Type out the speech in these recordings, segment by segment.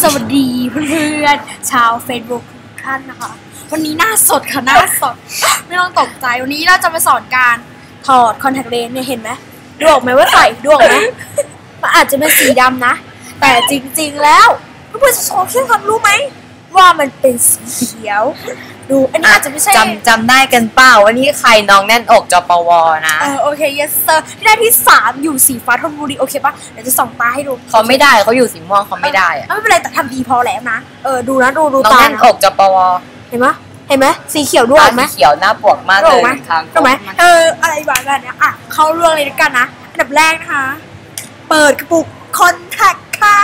สวัสดีเพื่อนๆชาวเฟซบุ๊กทุกท่านนะคะ วันนี้หน้าสดค่ะหน้าสด ไม่ต้องตกใจวันนี้เราจะมาสอนการถอดคอนแทคเลนส์เนี่ยเห็นไหมดูออกไหมว่าใส่ดูออกไหมมันอาจจะเป็นสีดำนะ แต่จริงๆแล้วเพื่อนๆจะโชว์แค่ความรู้ไหม ว่ามันเป็นสีเขียว ดูอันนี้อาจจะไม่ใช่จำจำได้กันเปล่าวันนี้ใครน้องแน่นอกจปวนะ เออโอเค yes sir ที่ได้ที่สามอยู่สีฟ้าธนบุรีโอเคปะเดี๋ยวจะส่องตาให้ดูเขาไม่ได้เขาอยู่สีม่วงเขาไม่ได้อะเออไม่เป็นไรแต่ทำดีพอแล้วนะเออดูนะดูดูน้องตาแน่นนะอกจปวเห็นไหมเห็นไหมสีเขียวด้วยตาเห็นไหม สีเขียวหน้าปวกมากถูเลยกไหมทางถูกไหมเออ อะไรแบบนั้นเนี่ยอะ เข้าเรื่องเลยแล้วกันนะ อันดับแรกนะคะ เปิดกระปุกคอนแทคค่ะ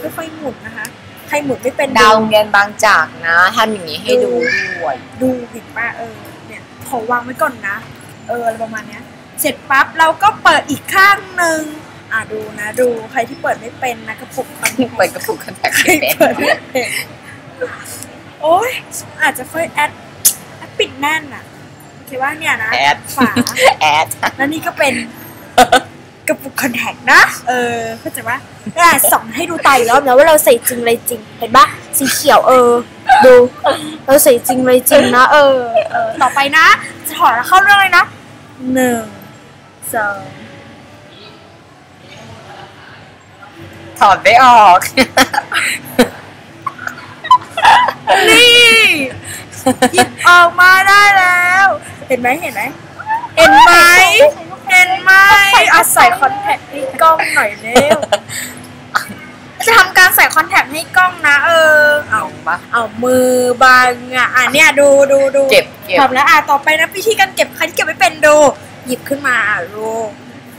ไม่ค่อยหมุนนะคะใครหมุนไม่เป็นดาวโรงเรียนบางจากนะทำอย่างนี้ให้ดูด้วยดูเห็นป่ะเออเนี่ยขอวางไว้ก่อนนะ เอออะไรประมาณเนี้ย เสร็จปั๊บเราก็เปิดอีกข้างหนึ่งอะดูนะ ดูใครที่เปิดไม่เป็นนะกระปุกคอนแทคเปิดกระปุกคอนแทคใครเป็นเปิดไม่เป็นโอ้ยอาจจะค่อยแอดแอดปิดแน่นอะโอเคว่าเนี่ยนะแอดฝาแอดแล้วนี่ก็เป็นก ระปุกคอนแทคนะ เออเข้าใจปะอะส่องให้ดูตาอีกรอบนะว่าเราใส่จริงอะไรจริง เห็นปะสีเขียวเออ ดู เราใส่จริงอะไรจริงนะเออเออ ต่อไปนะ จะถอดแล้วเข้าเรื่องเลยนะหนึ่งสองถอดไม่ออก นี่หยิบออกมาได้แล้ว เห็นไหมเห็นไหมเห็นไหมเห็นไหมอาศัยคอนแทคให้ กล้องหน่อยเร็วจะทำการใส่คอนแทคให้กล้องนะ เออ เอาปะเอามือบังอะอะเนี่ยดูดูดูเก็บเก็บทำแล้วอะต่อไปนะวิธีการเก็บใครที่เก็บไม่เป็นดู หยิบขึ้นมาอะดู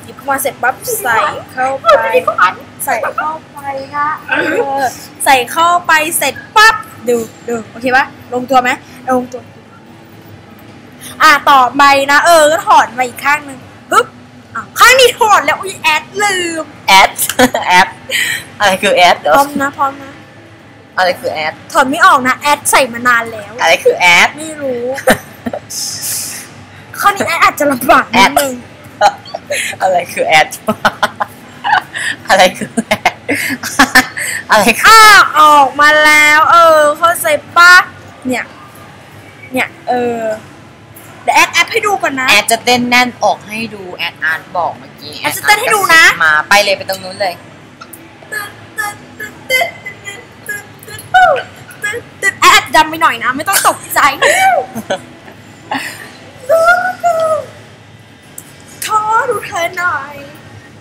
หยิบขึ้นมาเสร็จปั๊บใส่เข้าไปใส่เข้าไปนะเออใส่เข้าไปเสร็จปั๊บดูดูโอเคปะลงตัวไหมลงตัว อะต่อไปนะ เออก็ถอดมาอีกข้างหนึ่งปึ๊บ อะข้างนี้ถอดแล้วอุ้ยแอดลืม แอด แอด อะไรคือแอดเหรพร้ออมนะพร้อมนะอะไรคือแอด ถอดไม่ออกนะแอดใส่มานานแล้ว อะไรคือแอด ไม่รู้ ข้อนี้แอดอาจจะลำบากนิดนึงอะไรคือแอด อะไรคือแอด อะไรคืออ้าออกมาแล้ว เออ เข้าใจปะเนี่ย เนี่ย เออ เดี๋ยวแอดแอปให้ดูก่อนนะ แอดจะเต้นแน่นอกให้ดูแอดอาร์ตบอกเมื่อกี้แอดจะเต้นให้ดูนะ มาไปเลยไปตรงนู้นเลยแอดดำไปหน่อยนะ ไม่ต้องตกใจขอดูเธอหน่อย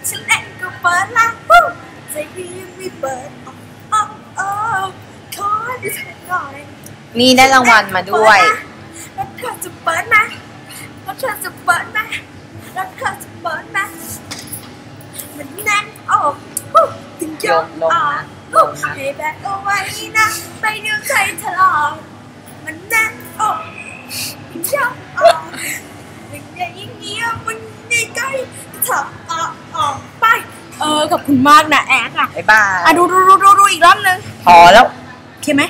ฉันเองก็เปิดละวู้ใจพี่ยังไม่เปิดอ๋ออ๋อขอดูเธอหน่อยนี่ได้รางวัลมาด้วยแล้ว เธอจะเปิดนะแล้วเธอจะเปิดนะแล้วเธอจะเปิดนะมันแน่นออกวู้ถึงยกลงอนะอกลงนะให้แบกเอาไว้นะไปเดี๋ยวใจถลอกมันแน่นอกมันยกออกมันใหญ่ยิ่งเงี้ยมันใหญ่ใกล้ถอดออกออกไป เออขอบคุณมากนะแอดอะบ๊ายบายอะดูดูดูดูดูอีกรอบนึงพอแล้วโอเคไหม